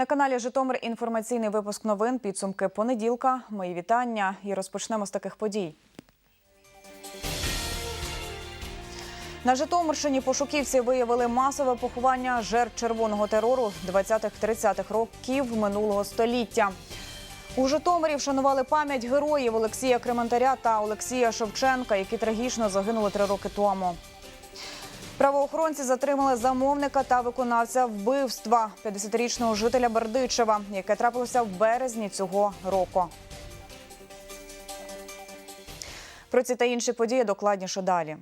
На каналі Житомир інформаційний випуск новин. Підсумки понеділка. Мої вітання і розпочнемо з таких подій. На Житомирщині пошуківці виявили масове поховання жертв червоного терору 20-30-х років минулого століття. У Житомирі вшанували пам'ять героїв Олексія Крементаря та Олексія Шевченка, які трагічно загинули три роки тому. Правоохоронці затримали замовника та виконавця вбивства 50-річного жителя Бердичева, яке трапилося в березні цього року. Про ці та інші події докладніше далі.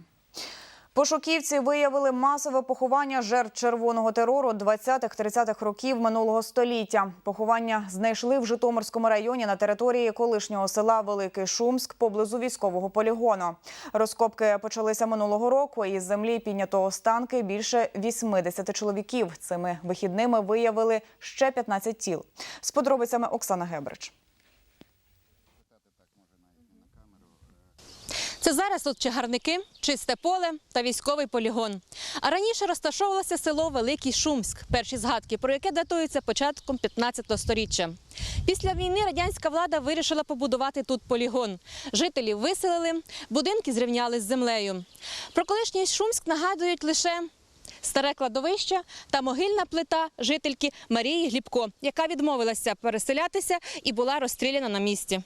Пошуківці виявили масове поховання жертв червоного терору 20-30-х років минулого століття. Поховання знайшли в Житомирському районі на території колишнього села Великий Шумськ поблизу військового полігону. Розкопки почалися минулого року. Із землі піднято останки більше 80 чоловіків. Цими вихідними виявили ще 15 тіл. З подробицями Оксана Гебрич. Це зараз тут чагарники, чисте поле та військовий полігон. А раніше розташовувалося село Великий Шумськ, перші згадки про яке датуються початком 15 століття. Після війни радянська влада вирішила побудувати тут полігон. Жителів виселили, будинки зрівняли з землею. Про колишній Шумськ нагадують лише старе кладовище та могильна плита жительки Марії Глібко, яка відмовилася переселятися і була розстріляна на місці.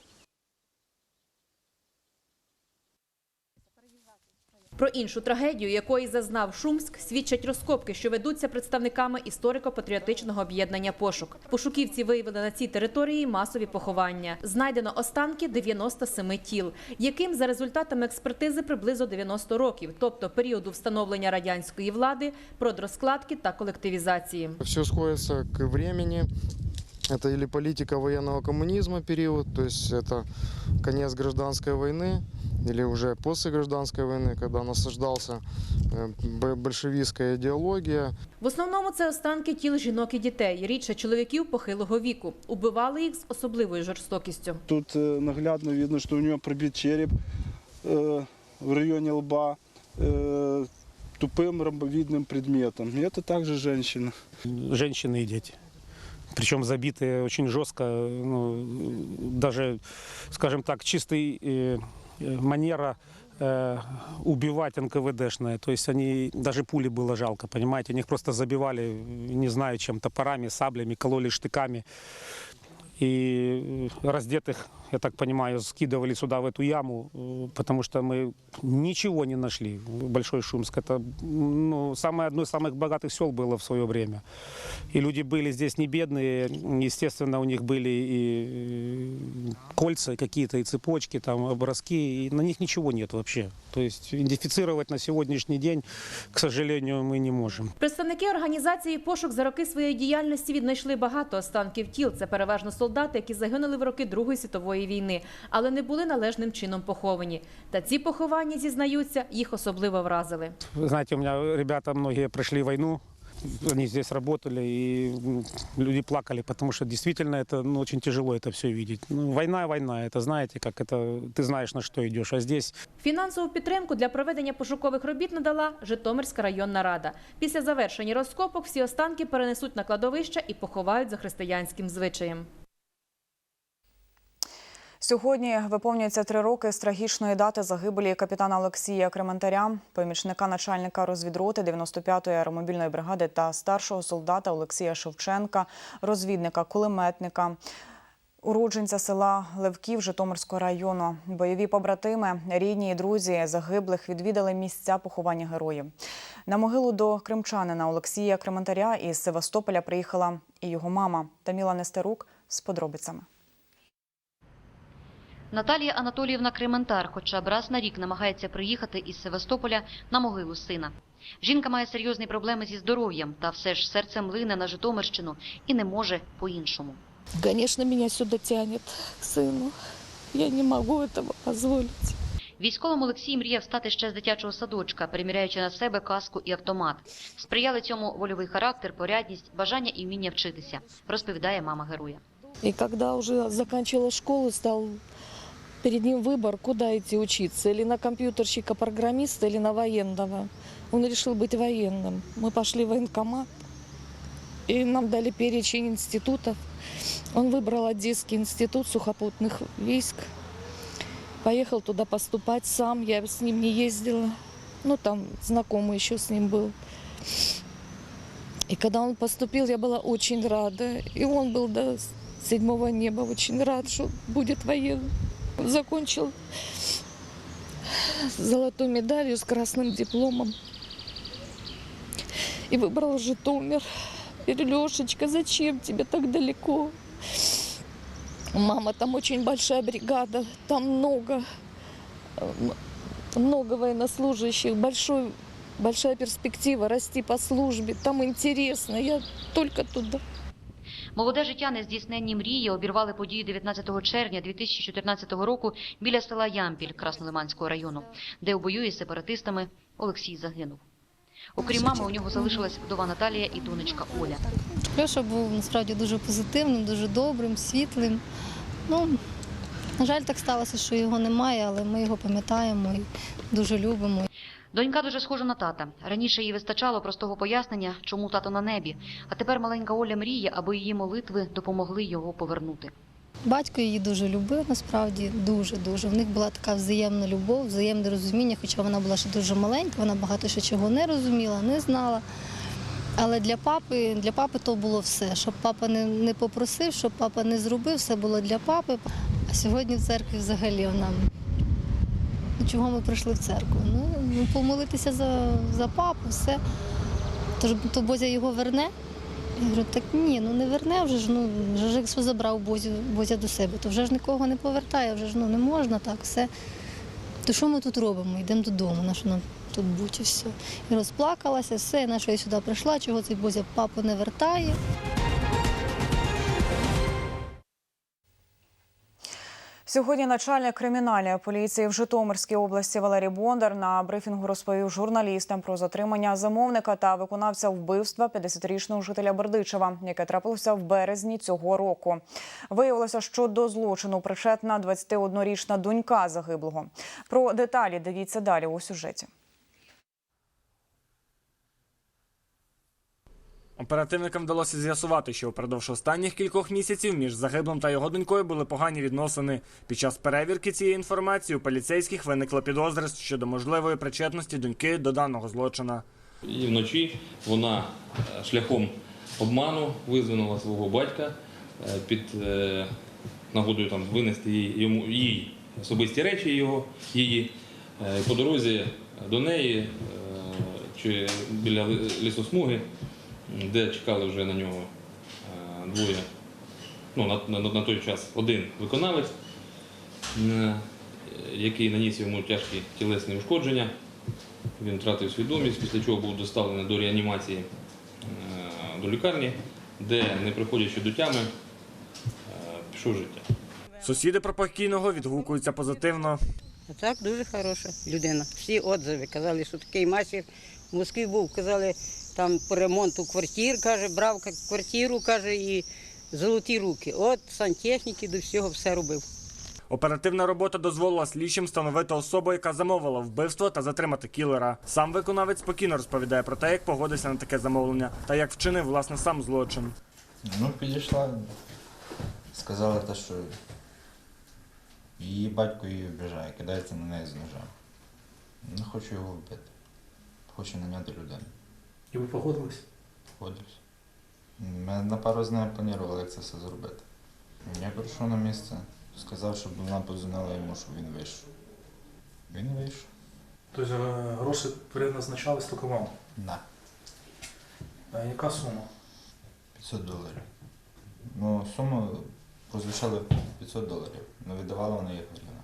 Про іншу трагедію, якої зазнав Шумськ, свідчать розкопки, що ведуться представниками історико-патріотичного об'єднання «Пошук». Пошуківці виявили на цій території масові поховання. Знайдено останки 97 тіл, яким за результатами експертизи приблизно 90 років, тобто періоду встановлення радянської влади, продрозкладки та колективізації. Все сходится к времени. Это или политика военного коммунизма период, то есть это конец гражданской войны, или уже после гражданской войны, когда насаждался э, б- большевистская идеология. В основному це останки тіл жінок і дітей, рідше чоловіків похилого віку. Убивали їх з особливою жорстокістю. Тут э, наглядно видно, что у него пробит череп э, в районе лба э, тупым ромбовидным предметом. И это также женщина. женщины и дети. Причем забитые очень жестко, ну, даже, скажем так, чистый э, э, манера э, убивать НКВДшная. То есть они, даже пули было жалко, понимаете, они их просто забивали, не знаю чем, топорами, саблями, кололи штыками. И э, раздетых, я так понимаю, скидывали сюда, в эту яму, э, потому что мы ничего не нашли. Большой Шумск. Это ну, самое, одно из самых богатых сел было в свое время. И люди были здесь не бедные. Естественно, у них были и э, кольца какие-то, и цепочки, там, образки. И на них ничего нет вообще. То есть идентифицировать на сегодняшний день, к сожалению, мы не можем. Представники організації пошук за роки своєї діяльності віднайшли багато останків тіл. Це переважно солдати, які загинули в роки Другої світової війни, але не були належним чином поховані. Та ці поховання зізнаються, їх особливо вразили. Вы знаете, у меня ребята многие прошли войну, они здесь работали, и м, люди плакали, потому что действительно это ну, очень тяжело это все видеть. Ну, война, война, это знаете, как это, ты знаешь, на что идешь, а здесь Фінансову підтримку для проведення пошукових робіт надала Житомирська районна рада. Після завершення розкопок всі останки перенесуть на кладовище і поховають за християнським звичаєм. Сьогодні виповнюється три роки з трагічної дати загибелі капітана Олексія Крементаря, помічника начальника розвідроти 95-ї аеромобільної бригади та старшого солдата Олексія Шевченка, розвідника, кулеметника. Уродженця села Левків Житомирського району. Бойові побратими, рідні і друзі загиблих відвідали місця поховання героїв. На могилу до кримчанина Олексія Крементаря із Севастополя приїхала і його мама Таміла Нестерук з подробицями. Наталія Анатоліївна Крементар хоча б раз на рік намагається приїхати із Севастополя на могилу сина. Жінка має серйозні проблеми зі здоров'ям, та все ж серцем лине на Житомирщину і не може по-іншому. Конечно, меня сюда тянет к сыну. Я не могу этого позволить. Військовим Олексій мріяв стати ще з дитячого садочка, приміряючи на себе каску і автомат. Сприяли цьому вольовий характер, порядність, бажання і вміння вчитися, розповідає мама героя. И когда уже заканчивала школу, стал перед ним выбор, куда идти учиться. Или на компьютерщика-программиста, или на военного. Он решил быть военным. Мы пошли в военкомат. И нам дали перечень институтов. Он выбрал Одесский институт сухопутных войск. Поехал туда поступать сам. Я с ним не ездила. Ну, там знакомый еще с ним был. И когда он поступил, я была очень рада. И он был до седьмого неба очень рад, что будет военным. Он закончил с золотой медалью, с красным дипломом. И выбрал Житомир. Лешечка, зачем тебе так далеко? Мама, там очень большая бригада, там много, много военнослужащих, большой, большая перспектива расти по службе, там интересно, я только туда. Молоде життя нездійсненні мрії обірвали події 19 червня 2014 року біля села Ямпіль Краснолиманського району, де у бою із сепаратистами Олексій загинув. Окрім мами, у нього залишилась вдова Наталія і донечка Оля. Льоша був насправді дуже позитивним, дуже добрим, світлим. Ну, на жаль, так сталося, що його немає, але ми його пам'ятаємо і дуже любимо. Донька дуже схожа на тата. Раніше їй вистачало простого пояснення, чому тато на небі. А тепер маленька Оля мріє, аби її молитви допомогли його повернути. Батько її дуже любив, насправді, дуже дуже. В них була така взаємна любов, взаємне розуміння, хоча вона була ще дуже маленька, вона багато ще чого не розуміла, не знала. Але для папи, для папи то було все. Щоб папа не, не попросив, щоб папа не зробив, все було для папи. А сьогодні в церкві взагалі вона. Чого ми прийшли в церкву? Ну, ну, помолитися за, за папу, все. Тож то Бозя його верне. Я говорю, так ні, ну не верне вже ж, ну вже ж якщо забрав Бозю, Бозя до себе, то вже ж нікого не повертає, вже ж ну не можна так, все. То що ми тут робимо? Йдемо додому, на що нам тут бути все. І розплакалася, все, на що я сюди прийшла, чого цей Бозя папу не вертає. Сьогодні начальник кримінальної поліції в Житомирській області Валерій Бондар на брифінгу розповів журналістам про затримання замовника та виконавця вбивства 50-річного жителя Бердичева, яке трапилося в березні цього року. Виявилося, що до злочину причетна 21-річна донька загиблого. Про деталі дивіться далі у сюжеті. Оперативникам вдалося з'ясувати, що впродовж останніх кількох місяців між загиблим та його донькою були погані відносини. Під час перевірки цієї інформації у поліцейських виникла підозра щодо можливої причетності доньки до даного злочина. І вночі вона е, шляхом обману визвонила свого батька е, під е, нагодою там винести їй, йому їй особисті речі його її. По дорозі до неї чи біля лісосмуги, де чекали вже на нього е, двоє. Ну, на, на, на той час один виконавець, е, який наніс йому тяжкі тілесні ушкодження. Він втратив свідомість, після чого був доставлений до реанімації е, до лікарні, де, не приходячи до тями, пішов життя. Сусіди про покійного відгукуються позитивно. А так дуже хороша людина. Всі отзиви казали, що такий мастер в Москві був. Казали, там по ремонту квартир, каже, брав квартиру, каже, і золоті руки. От сантехніки до всього все робив. Оперативна робота дозволила слідчим встановити особу, яка замовила вбивство та затримати кілера. Сам виконавець спокійно розповідає про те, як погодився на таке замовлення та як вчинив власне сам злочин. Ну, підійшла, сказала те, що її батько її обіжає, кидається на неї з ножем. Не хочу його вбити. Хочу наняти людину. І ви погодились? Погодився. Ми на пару з нею планували, як це все зробити. Я прийшов на місце, сказав, щоб вона позвонила йому, щоб він вийшов. Він вийшов. Тобто гроші призначались тільки вам. На. А яка сума? 500 доларів. Ну, суму прозвучали 500 доларів, але віддавала вона їх гривна.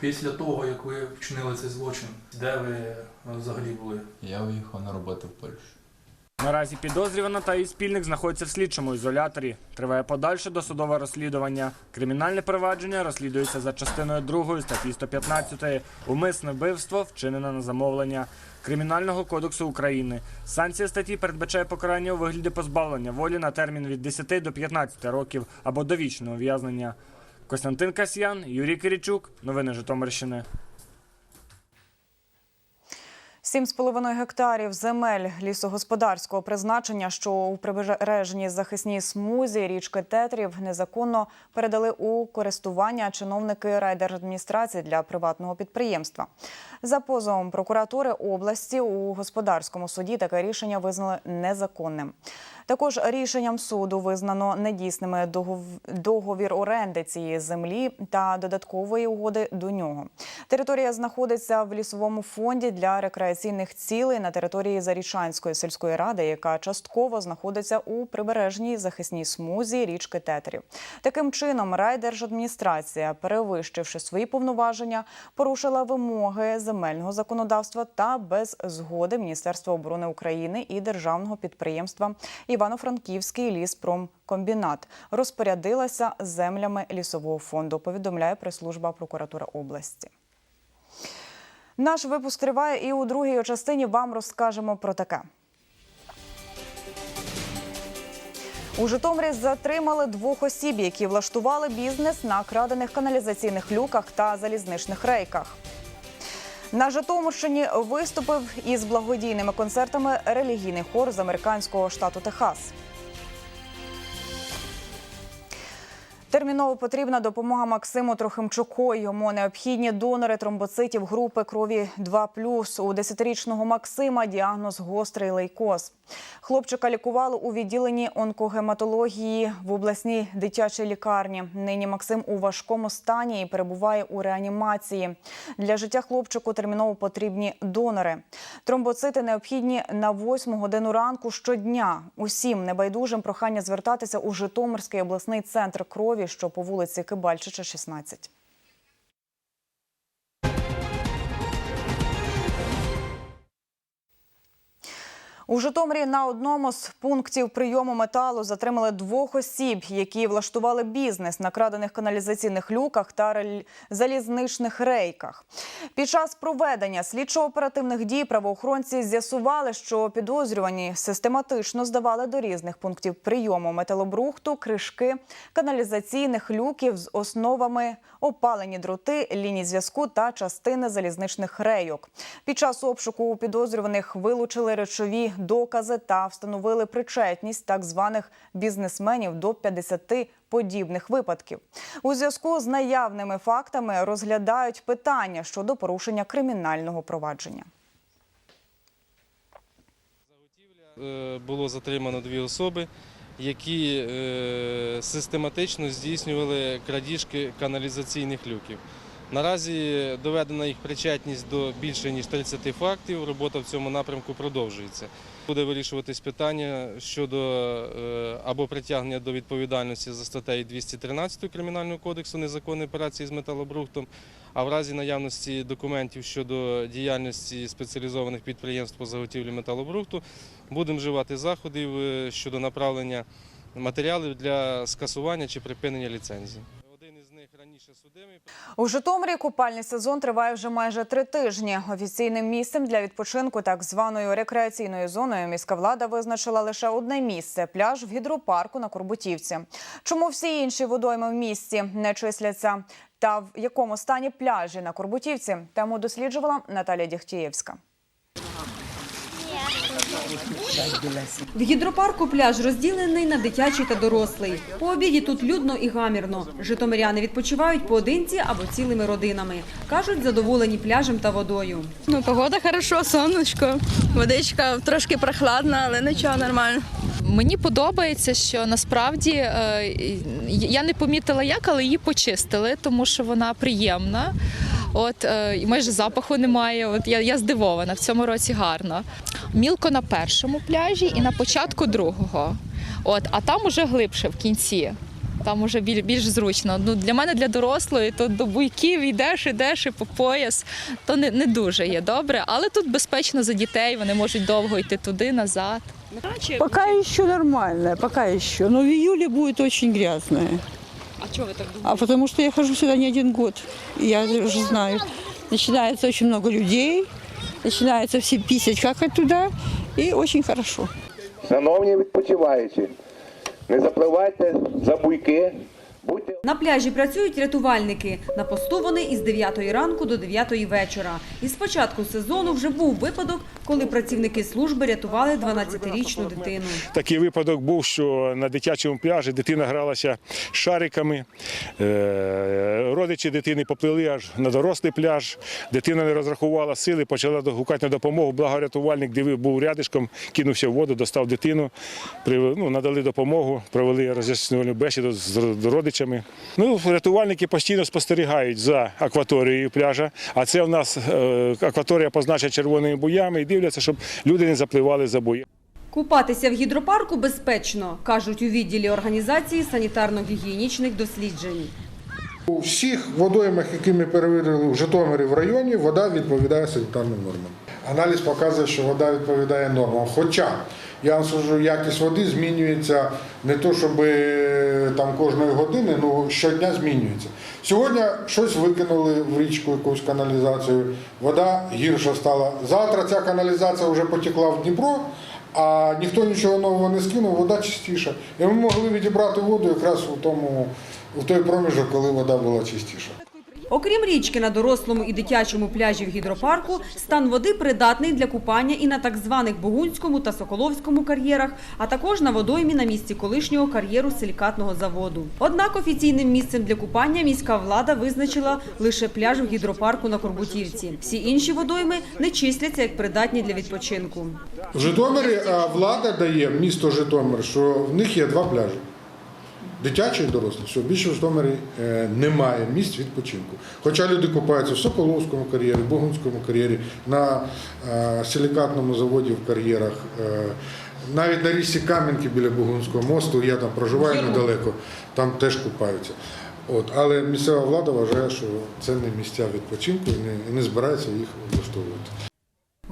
Після того, як ви вчинили цей злочин, де ви взагалі були? Я уїхав на роботу в Польщу. Наразі підозрювана та її спільник знаходяться в слідчому ізоляторі. Триває подальше досудове розслідування. Кримінальне провадження розслідується за частиною 2 статті 115 умисне вбивство, вчинене на замовлення Кримінального кодексу України. Санкція статті передбачає покарання у вигляді позбавлення волі на термін від 10 до 15 років або довічного ув'язнення. Костянтин Касьян, Юрій Киричук. Новини Житомирщини. 7,5 гектарів земель лісогосподарського призначення, що у прибережній захисній смузі річки Тетрів незаконно передали у користування чиновники райдержадміністрації для приватного підприємства. За позовом прокуратури області у господарському суді таке рішення визнали незаконним. Також рішенням суду визнано недійсними догов- договір оренди цієї землі та додаткової угоди до нього. Територія знаходиться в лісовому фонді для рекреаційних цілей на території Зарічанської сільської ради, яка частково знаходиться у прибережній захисній смузі річки Тетерів. Таким чином, райдержадміністрація, перевищивши свої повноваження, порушила вимоги земельного законодавства та без згоди Міністерства оборони України і державного підприємства Івано-Франківський ліспромкомбінат розпорядилася землями лісового фонду. Повідомляє прес-служба прокуратури області. Наш випуск триває, і у другій частині вам розкажемо про таке. У Житомирі затримали двох осіб, які влаштували бізнес на крадених каналізаційних люках та залізничних рейках. На Житомирщині виступив із благодійними концертами релігійний хор з американського штату Техас. Терміново потрібна допомога Максиму Трохимчуку. Йому необхідні донори тромбоцитів групи крові 2+. У 10-річного Максима діагноз гострий лейкоз. Хлопчика лікували у відділенні онкогематології в обласній дитячій лікарні. Нині Максим у важкому стані і перебуває у реанімації. Для життя хлопчику терміново потрібні донори. Тромбоцити необхідні на 8 годину ранку щодня. Усім небайдужим прохання звертатися у Житомирський обласний центр крові, що по вулиці Кибальчича, 16. У Житомирі на одному з пунктів прийому металу затримали двох осіб, які влаштували бізнес на крадених каналізаційних люках та залізничних рейках. Під час проведення слідчо-оперативних дій правоохоронці з'ясували, що підозрювані систематично здавали до різних пунктів прийому металобрухту, кришки каналізаційних люків з основами, опалені дроти, ліній зв'язку та частини залізничних рейок. Під час обшуку у підозрюваних вилучили речові докази та встановили причетність так званих бізнесменів до 50 подібних випадків. У зв'язку з наявними фактами розглядають питання щодо порушення кримінального провадження. Е, було затримано дві особи, які е, систематично здійснювали крадіжки каналізаційних люків. Наразі доведена їх причетність до більше ніж 30 фактів. Робота в цьому напрямку продовжується. Буде вирішуватись питання щодо е, або притягнення до відповідальності за статтею 213 Кримінального кодексу незаконної операції з металобрухтом, а в разі наявності документів щодо діяльності спеціалізованих підприємств по заготівлі металобрухту будемо вживати заходів е, щодо направлення матеріалів для скасування чи припинення ліцензії. Раніше судимий. У Житомирі купальний сезон триває вже майже три тижні. Офіційним місцем для відпочинку, так званою рекреаційною зоною, міська влада визначила лише одне місце пляж в гідропарку на Корбутівці. Чому всі інші водойми в місті не числяться? Та в якому стані пляжі на Корбутівці? Тему досліджувала Наталія Дігтієвська. В гідропарку пляж розділений на дитячий та дорослий. По обіді тут людно і гамірно. Житомиряни відпочивають поодинці або цілими родинами. Кажуть, задоволені пляжем та водою. Ну, погода хорошо, сонечко, водичка трошки прохладна, але нічого нормально. Мені подобається, що насправді е, я не помітила як, але її почистили, тому що вона приємна. От е, майже запаху немає. От я, я здивована в цьому році гарно. Мілко на першому пляжі і на початку другого. От, а там уже глибше в кінці. Там уже біль, більш зручно. Ну для мене для дорослої то до буйків йдеш, ідеш і по пояс, то не, не дуже є добре, але тут безпечно за дітей, вони можуть довго йти туди, назад. Пока еще нормально, пока еще. Но в июле будет очень грязное. А чого вы так А потому что я хожу сюда не один год. И Я уже знаю. Начинается очень много людей. Начинается все писать, как туда. И очень хорошо. Шановні відпочиваючі, не запливайте за буйки, На пляжі працюють рятувальники. На посту вони із 9 ранку до 9 вечора. І з початку сезону вже був випадок, коли працівники служби рятували 12-річну дитину. Такий випадок був, що на дитячому пляжі дитина гралася шариками. Е, Родичі дитини поплили аж на дорослий пляж. Дитина не розрахувала сили, почала гукати на допомогу. Благо рятувальник дивив, був рядишком, кинувся в воду, достав дитину, ну, надали допомогу, провели роз'яснювальну бесіду з з родичами. Ну, рятувальники постійно спостерігають за акваторією пляжа, а це в нас е, акваторія позначена червоними буями і дивляться, щоб люди не запливали за бої. Купатися в гідропарку безпечно, кажуть у відділі організації санітарно-гігієнічних досліджень. У всіх водоймах, які ми перевірили в Житомирі в районі, вода відповідає санітарним нормам. Аналіз показує, що вода відповідає нормам. Хоча я вам скажу, якість води змінюється не то, щоб е, там кожної години, ну щодня змінюється. Сьогодні щось викинули в річку якусь каналізацію, вода гірша стала. Завтра ця каналізація вже потекла в Дніпро. А ніхто нічого нового не скинув, вода чистіша. І ми могли відібрати воду якраз у тому, в той проміжок, коли вода була чистіша. Окрім річки на дорослому і дитячому пляжі в гідропарку, стан води придатний для купання і на так званих Богунському та Соколовському кар'єрах, а також на водоймі на місці колишнього кар'єру силікатного заводу. Однак офіційним місцем для купання міська влада визначила лише пляж в гідропарку на Корбутівці. Всі інші водойми не числяться як придатні для відпочинку. В Житомирі влада дає місто Житомир, що в них є два пляжі. Дитячий і дорослий. Все, більше в Житомирі е, немає місць відпочинку. Хоча люди купаються в Соколовському кар'єрі, в Богунському кар'єрі, на е, силікатному заводі в кар'єрах. е, навіть на річці Кам'янки біля Богунського мосту, я там проживаю недалеко, там теж купаються. От, але місцева влада вважає, що це не місця відпочинку і не, не збирається їх облаштовувати.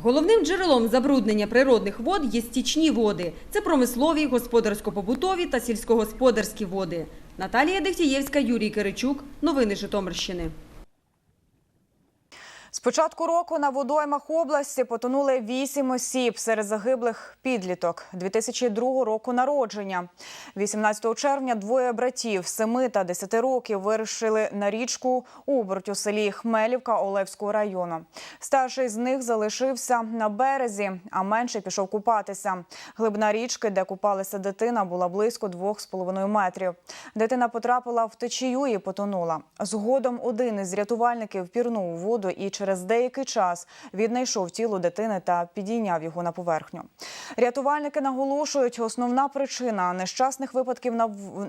Головним джерелом забруднення природних вод є стічні води. Це промислові, господарсько-побутові та сільськогосподарські води. Наталія Дехтієвська, Юрій Киричук. Новини Житомирщини. З початку року на водоймах області потонули вісім осіб серед загиблих підліток 2002 року народження. 18 червня двоє братів 7 та 10 років вирушили на річку Уберть у селі Хмелівка Олевського району. Старший з них залишився на березі, а менший пішов купатися. Глибина річки, де купалася дитина, була близько 2,5 метрів. Дитина потрапила в течію і потонула. Згодом один із рятувальників пірнув воду і через деякий час віднайшов тіло дитини та підійняв його на поверхню. Рятувальники наголошують, основна причина нещасних випадків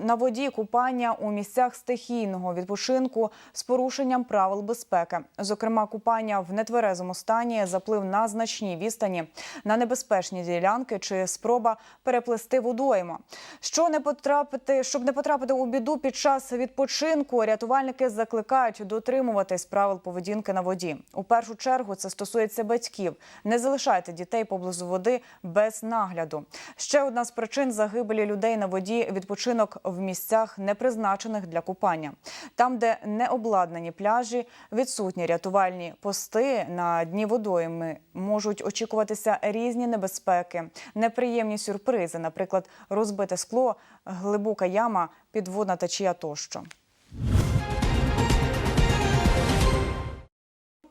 на воді купання у місцях стихійного відпочинку з порушенням правил безпеки, зокрема купання в нетверезому стані, заплив на значній відстані, на небезпечні ділянки чи спроба переплести водойму. Що не потрапити, щоб не потрапити у біду під час відпочинку, рятувальники закликають дотримуватись правил поведінки на воді. У першу чергу це стосується батьків. Не залишайте дітей поблизу води без нагляду. Ще одна з причин загибелі людей на воді відпочинок в місцях, не призначених для купання. Там, де не обладнані пляжі, відсутні рятувальні пости на дні водойми можуть очікуватися різні небезпеки, неприємні сюрпризи, наприклад, розбите скло, глибока яма, підводна течія тощо.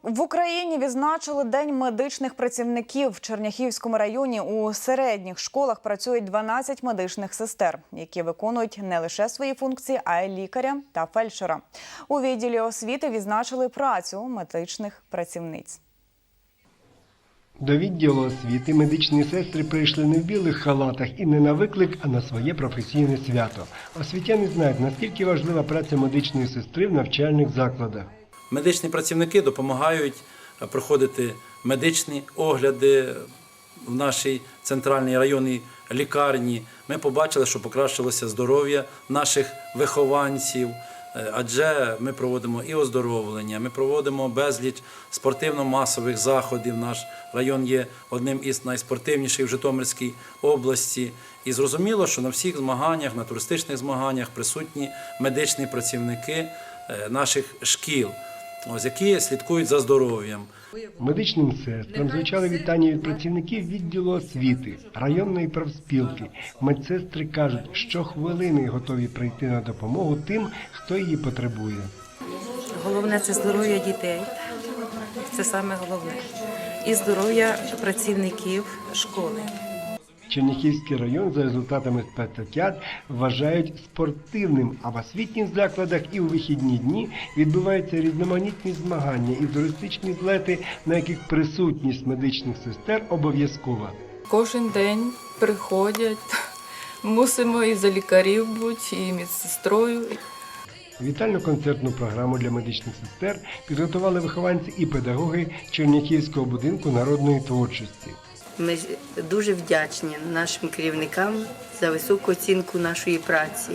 В Україні відзначили День медичних працівників в Черняхівському районі. У середніх школах працюють 12 медичних сестер, які виконують не лише свої функції, а й лікаря та фельдшера. У відділі освіти відзначили працю медичних працівниць. До відділу освіти медичні сестри прийшли не в білих халатах і не на виклик, а на своє професійне свято. Освітяни знають, наскільки важлива праця медичної сестри в навчальних закладах. Медичні працівники допомагають е, проходити медичні огляди в нашій центральній районній лікарні. Ми побачили, що покращилося здоров'я наших вихованців, е, адже ми проводимо і оздоровлення, ми проводимо безліч спортивно-масових заходів. Наш район є одним із найспортивніших в Житомирській області. І зрозуміло, що на всіх змаганнях, на туристичних змаганнях присутні медичні працівники е, наших шкіл. Ось, які слідкують за здоров'ям. Медичним сестрам звучали вітання від працівників відділу освіти, районної профспілки. Медсестри кажуть, що хвилини готові прийти на допомогу тим, хто її потребує. Головне це здоров'я дітей. Це саме головне. І здоров'я працівників школи. Черніхівський район за результатами спецтят вважають спортивним, а в освітніх закладах і у вихідні дні відбуваються різноманітні змагання і туристичні злети, на яких присутність медичних сестер обов'язкова. Кожен день приходять. Мусимо і за лікарів бути, і медсестрою. Вітально-концертну програму для медичних сестер підготували вихованці і педагоги Черніхівського будинку народної творчості. Ми дуже вдячні нашим керівникам за високу оцінку нашої праці.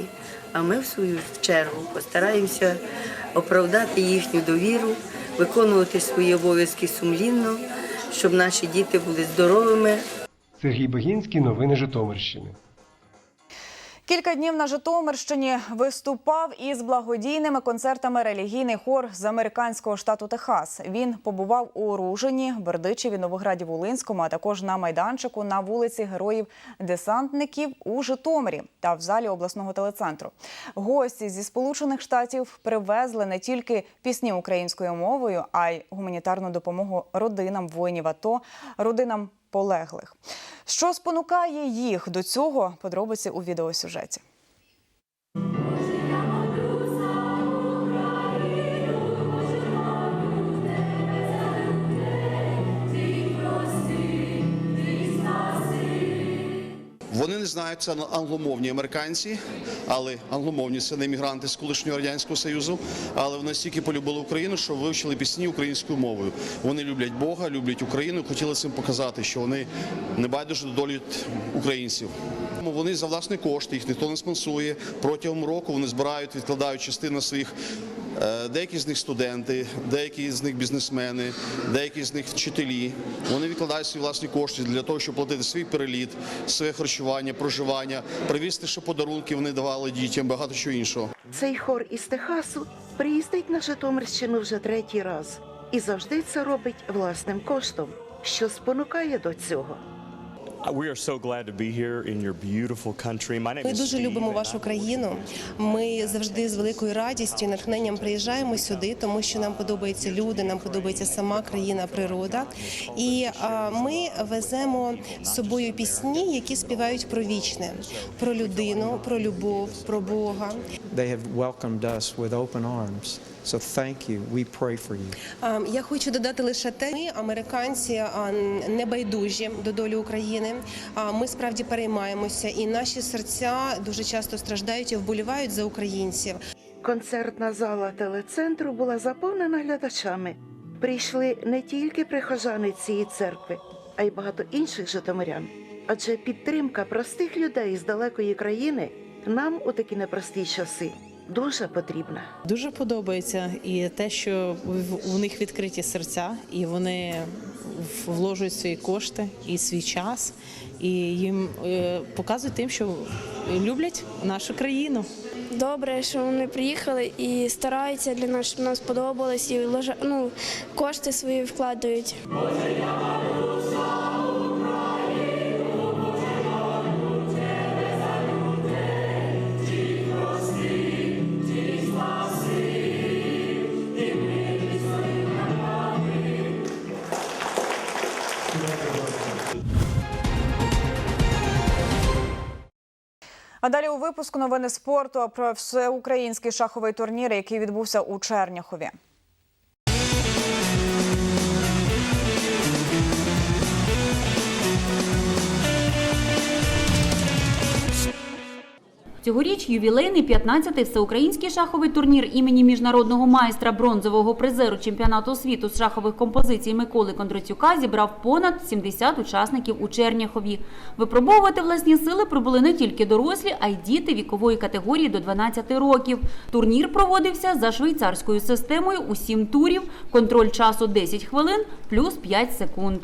А ми, в свою чергу, постараємося оправдати їхню довіру, виконувати свої обов'язки сумлінно, щоб наші діти були здоровими, Сергій Богінський, новини Житомирщини. Кілька днів на Житомирщині виступав із благодійними концертами релігійний хор з американського штату Техас. Він побував у Ружині, Бердичеві, Новограді Волинському, а також на майданчику на вулиці Героїв Десантників у Житомирі та в залі обласного телецентру. Гості зі Сполучених Штатів привезли не тільки пісні українською мовою, а й гуманітарну допомогу родинам воїнів АТО, родинам полеглих. Що спонукає їх до цього? Подробиці у відеосюжеті. Не знають, це англомовні американці, але англомовні це не мігранти з колишнього радянського союзу. Але вони стільки полюбили Україну, що вивчили пісні українською мовою. Вони люблять Бога, люблять Україну. Хотіли цим показати, що вони не байдуже до долі українців. Вони за власні кошти, їх ніхто не спонсує. Протягом року вони збирають, відкладають частину своїх. Е, Деякі з них студенти, деякі з них бізнесмени, деякі з них вчителі. Вони відкладають свої власні кошти для того, щоб платити свій переліт, своє харчування, проживання, привізти, що подарунки вони давали дітям, багато чого іншого. Цей хор із Техасу приїздить на Житомирщину вже третій раз і завжди це робить власним коштом, що спонукає до цього. Ми is дуже Steve, любимо вашу країну. Ми завжди з великою радістю і натхненням приїжджаємо сюди, тому що нам подобаються люди, нам подобається сама країна, природа. І а, ми веземо з собою пісні, які співають про вічне, про людину, про любов, про Бога. They have welcomed us with open arms. So thank you. We pray for you. Я хочу додати лише те, ми, американці, а, не байдужі до долі України. А, Ми справді переймаємося, і наші серця дуже часто страждають і вболівають за українців. Концертна зала телецентру була заповнена глядачами. Прийшли не тільки прихожани цієї церкви, а й багато інших житомирян. Адже підтримка простих людей з далекої країни нам у такі непрості часи дуже потрібна. Дуже подобається і те, що в- у них відкриті серця, і вони вложують свої кошти і свій час, і їм е, показують тим, що люблять нашу країну. Добре, що вони приїхали і стараються для нас, щоб нам сподобалось, і ну, кошти свої вкладають. А далі у випуску новини спорту про всеукраїнський шаховий турнір, який відбувся у Черняхові. Цьогоріч ювілейний 15-й всеукраїнський шаховий турнір імені міжнародного майстра бронзового призеру чемпіонату світу з шахових композицій Миколи Кондратюка зібрав понад 70 учасників у Черняхові. Випробовувати власні сили прибули не тільки дорослі, а й діти вікової категорії до 12 років. Турнір проводився за швейцарською системою у 7 турів, контроль часу 10 хвилин плюс 5 секунд.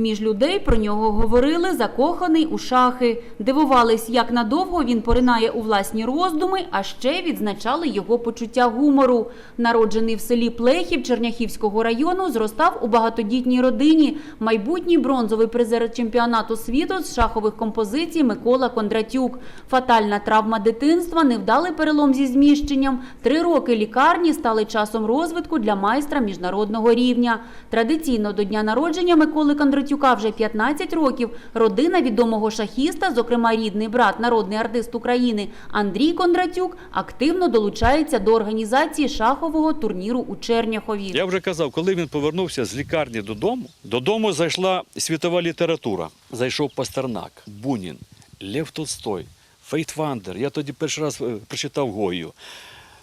Між людей про нього говорили закоханий у шахи. Дивувались, як надовго він поринає у власні роздуми, а ще відзначали його почуття гумору. Народжений в селі Плехів Черняхівського району, зростав у багатодітній родині. Майбутній бронзовий призер чемпіонату світу з шахових композицій Микола Кондратюк. Фатальна травма дитинства, невдалий перелом зі зміщенням. Три роки лікарні стали часом розвитку для майстра міжнародного рівня. Традиційно до дня народження Миколи Кондратюка вже 15 років. Родина відомого шахіста, зокрема рідний брат, народний артист України Андрій Кондратюк, активно долучається до організації шахового турніру у Черняхові. Я вже казав, коли він повернувся з лікарні додому, додому зайшла світова література. Зайшов Пастернак, Бунін, Лев Толстой, Фейтвандер. Я тоді перший раз е, прочитав Гою.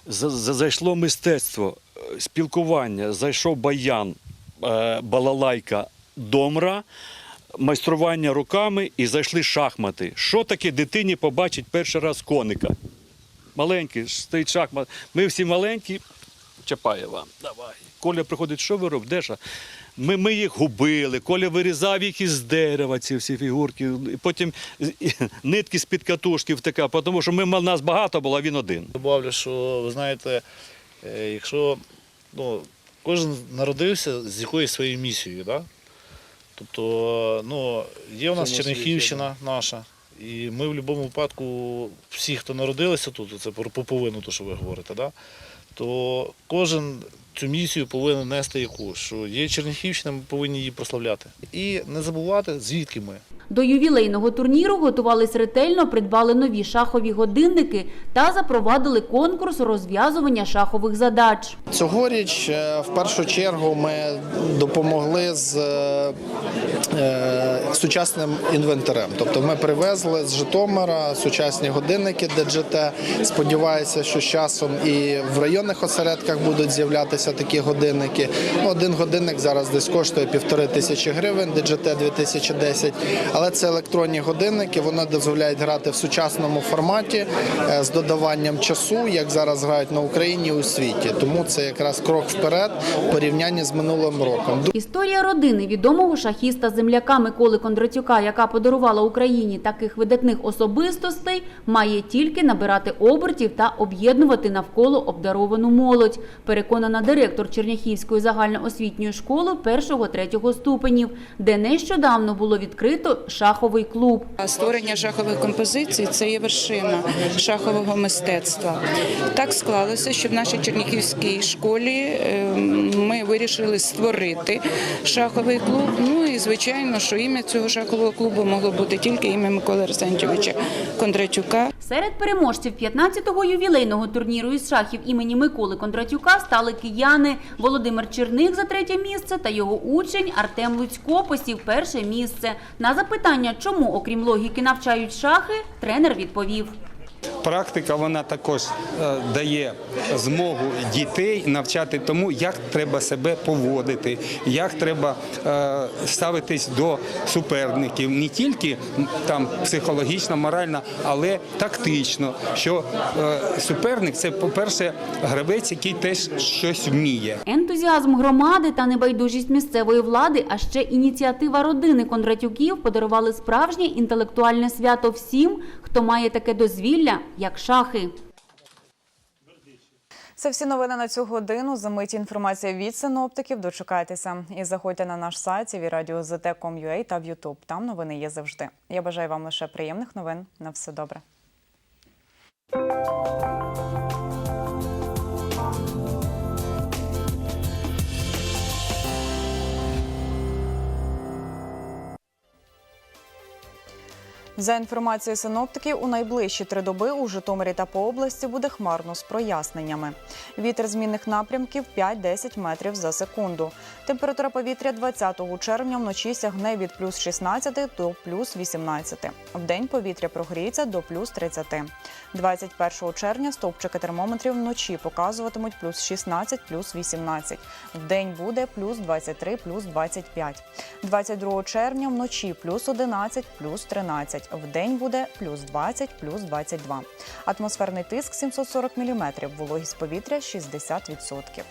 За- за- Зайшло мистецтво, е, спілкування, зайшов баян, е, балалайка, домра, майстрування руками і зайшли шахмати. Що таке дитині побачить перший раз коника? Маленький, стоїть шахмат. Ми всі маленькі, Чапаєва, давай. Коля приходить, що ви робите? Де ж? Ми, ми їх губили, Коля вирізав їх із дерева, ці всі фігурки. Потім нитки з-під катушки втика, тому що ми, нас багато було, а він один. Добавлю, що ви знаєте, е, якщо ну, кожен народився з якоюсь своєю місією, да? Тобто ну, є у нас Чернігівщина наша, і ми в будь-якому випадку, всі, хто народилися тут, це про поповину, то, що ви говорите, да? то кожен цю місію повинен нести яку, що є Чернігівщина, ми повинні її прославляти. І не забувати, звідки ми. До ювілейного турніру готувались ретельно, придбали нові шахові годинники та запровадили конкурс розв'язування шахових задач. Цьогоріч е, в першу чергу ми допомогли з е, е, сучасним інвентарем. Тобто ми привезли з Житомира сучасні годинники DGT. Сподіваюся, що з часом і в районних осередках будуть з'являтися такі годинники. Один годинник зараз десь коштує півтори тисячі гривень, DGT 2010. Але це електронні годинники, вони дозволяють грати в сучасному форматі е, з додаванням часу, як зараз грають на Україні у світі. Тому це якраз крок вперед в порівнянні з минулим роком. Історія родини відомого шахіста земляка Миколи Кондратюка, яка подарувала Україні таких видатних особистостей, має тільки набирати обертів та об'єднувати навколо обдаровану молодь. Переконана директор Черняхівської загальноосвітньої школи першого-третього ступенів, де нещодавно було відкрито шаховий клуб. Створення шахових композицій це є вершина шахового мистецтва. Так склалося, що в нашій Чернігівській школі е, ми вирішили створити шаховий клуб. Ну і звичайно, що ім'я цього шахового клубу могло бути тільки ім'я Миколи Арсентьовича Кондратюка. Серед переможців 15-го ювілейного турніру із шахів імені Миколи Кондратюка стали кияни Володимир Черник за третє місце та його учень Артем Луцько посів перше місце. На запитання, чому, окрім логіки, навчають шахи, тренер відповів. Практика вона також е, дає змогу дітей навчати тому, як треба себе поводити, як треба е, ставитись до суперників, не тільки там психологічно, морально, але тактично. Що е, суперник це, по-перше, гравець, який теж щось вміє. Ентузіазм громади та небайдужість місцевої влади, а ще ініціатива родини Кондратюків подарували справжнє інтелектуальне свято всім, хто має таке дозвілля, як шахи. Це всі новини на цю годину. Замить інформація від синоптиків. Дочекайтеся і заходьте на наш сайт вірадіозт.com.ua та в YouTube. Там новини є завжди. Я бажаю вам лише приємних новин. На все добре. За інформацією синоптиків, у найближчі три доби у Житомирі та по області буде хмарно з проясненнями. Вітер змінних напрямків 5-10 метрів за секунду. Температура повітря 20 червня вночі сягне від плюс 16 до плюс 18. Вдень повітря прогріється до плюс 30. 21 червня стовпчики термометрів вночі показуватимуть плюс 16, плюс 18. Вдень буде плюс 23, плюс 25. 22 червня вночі плюс 11, плюс 13. В день буде плюс 20, плюс 22. Атмосферний тиск 740 мм, вологість повітря 60%.